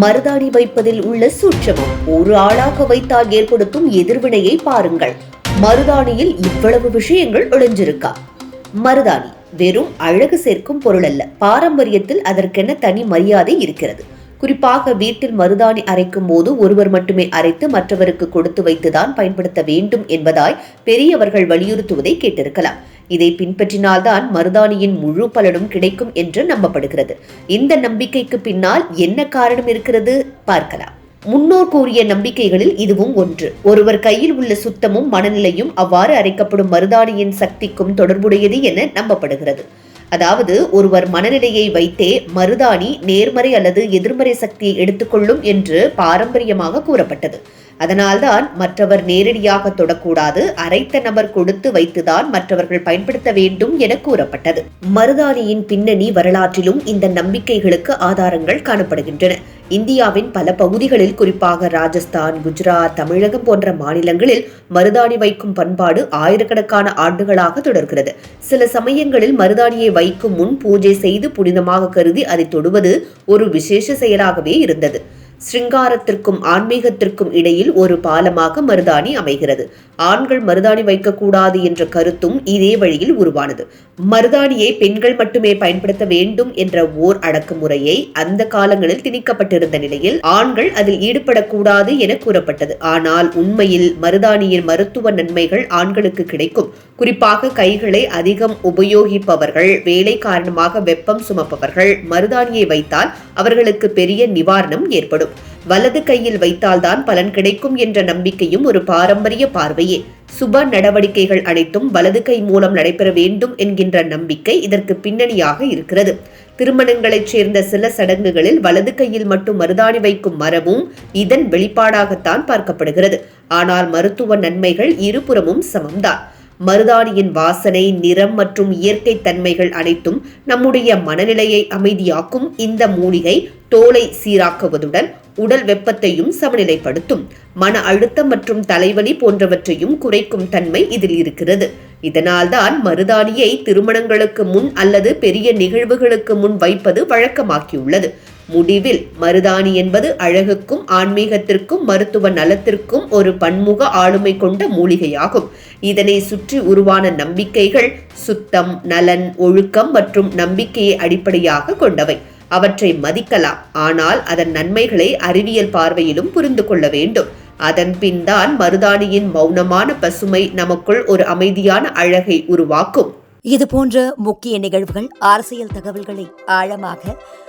மருதாணி வைப்பதில் உள்ள சூட்சமம். ஒரு ஆளாக வைத்தால் ஏற்படுத்தும் எதிர்வினையை பாருங்கள். மருதாணியில் இவ்வளவு விஷயங்கள் ஒளிஞ்சிருக்கா? மருதாணி வெறும் அழகு சேர்க்கும் பொருள் அல்ல பாரம்பரியத்தில் அதற்கென தனி மரியாதை இருக்கிறது. குறிப்பாக வீட்டில் மருதாணி அரைக்கும் போது ஒருவர் மட்டுமே அரைத்து மற்றவருக்கு கொடுத்து வைத்துதான் பயன்படுத்த வேண்டும் என்பதாய் பெரியவர்கள் வலியுறுத்துவதை கேட்டிருக்கலாம். இதை பின்பற்றினால்தான் மருதாணியின் முழு பலனும் கிடைக்கும் என்று நம்பப்படுகிறது. இந்த நம்பிக்கைக்கு பின்னால் என்ன காரணம் இருக்கிறது? பார்க்கலாம். முன்னோர் கூறிய நம்பிக்கைகளில் இதுவும் ஒன்று. ஒருவர் கையில் உள்ள சுத்தமும் மனநிலையும் அவ்வாறு அரைக்கப்படும் மருதாணியின் சக்திக்கும் தொடர்புடையது என நம்பப்படுகிறது. அதாவது ஒருவர் மனநிலையை வைத்தே மருதாணி நேர்மறை அல்லது எதிர்மறை சக்தியை எடுத்துக்கொள்ளும் என்று பாரம்பரியமாக கூறப்பட்டது. அதனால்தான் மற்றவர் நேரடியாக தொடக்கூடாது அரைத்த நபர் கொடுத்து வைத்துதான் மற்றவர்கள் பயன்படுத்த வேண்டும் என கூறப்பட்டது. மருதாணியின் பின்னணி வரலாற்றிலும் இந்த நம்பிக்கைகளுக்கு ஆதாரங்கள் காணப்படுகின்றன. இந்தியாவின் பல பகுதிகளில் குறிப்பாக ராஜஸ்தான் குஜராத் தமிழகம் போன்ற மாநிலங்களில் மருதாணி வைக்கும் பண்பாடு ஆயிரக்கணக்கான ஆண்டுகளாக தொடர்கிறது. சில சமயங்களில் மருதாணியை வைக்கும் முன் பூஜை செய்து புனிதமாக கருதி அதை தொடுவது ஒரு விசேஷ செயலாகவே இருந்தது. சிங்காரத்திற்கும் ஆன்மீகத்திற்கும் இடையில் ஒரு பாலமாக மருதாணி அமைகிறது. ஆண்கள் மருதாணி வைக்கக்கூடாது என்ற கருத்தும் இதே வழியில் உருவானது. மருதாணியை பெண்கள் மட்டுமே பயன்படுத்த வேண்டும் என்ற ஓர் அடக்குமுறையை அந்த காலங்களில் திணிக்கப்பட்டிருந்த நிலையில் ஆண்கள் அதில் ஈடுபடக்கூடாது என கூறப்பட்டது. ஆனால் உண்மையில் மருதாணியின் மருத்துவ நன்மைகள் ஆண்களுக்கு கிடைக்கும். குறிப்பாக கைகளை அதிகம் உபயோகிப்பவர்கள் வேலை காரணமாக வெப்பம் சுமப்பவர்கள் மருதாணியை வைத்தால் அவர்களுக்கு பெரிய நிவாரணம் ஏற்படும். வலது கையில் வைத்தால்தான் பலன் கிடைக்கும் என்ற நம்பிக்கையும் ஒரு பாரம்பரிய பார்வையே. சுப நடவடிக்கைகள் அனைத்தும் வலது கை மூலம் நடைபெற வேண்டும் என்கின்ற நம்பிக்கை இதற்கு பின்னணியாக இருக்கிறது. திருமணங்களைச் சேர்ந்த சில சடங்குகளில் வலது கையில் மட்டும் மருதாணி வைக்கும் மரபும் இதன் வெளிப்பாடாகத்தான் பார்க்கப்படுகிறது. ஆனால் மருத்துவ நன்மைகள் இருபுறமும் சமம்தான். மருதாணியின் வாசனை நிறம் மற்றும் இயற்கை தன்மைகள் அனைத்தும் நம்முடைய மனநிலையை அமைதியாக்கும் இந்த மூலிகை தோலை சீராக்குவதுடன் உடல் வெப்பத்தையும் சமநிலைப்படுத்தும். மன அழுத்தம் மற்றும் தலைவலி போன்றவற்றையும் குறைக்கும் தன்மை இதில் இருக்கிறது. இதனால்தான் மருதாணியை திருமணங்களுக்கு முன் அல்லது பெரிய நிகழ்வுகளுக்கு முன் வைப்பது வழக்கமாக்கியுள்ளது முடிவில் மருதாணி என்பது அழகுக்கும் ஆன்மீகத்திற்கும் மருத்துவ நலத்திற்கும் ஒரு பன்முக ஆளுமை கொண்ட மூலிகையாகும். இதனை சுற்றி உருவான நம்பிக்கைகள் சுத்தம் நலன் ஒழுக்கம் மற்றும் நம்பிக்கையை அடிப்படையாக கொண்டவை. அவற்றை மதிக்கலாம். ஆனால் அதன் நன்மைகளை அறிவியல் பார்வையிலும் புரிந்து கொள்ள வேண்டும். அதன் பின்தான் மருதாணியின் மௌனமான பசுமை நமக்குள் ஒரு அமைதியான அழகை உருவாக்கும். இது போன்ற முக்கிய நிகழ்வுகள் அரசியல் தகவல்களை ஆழமாக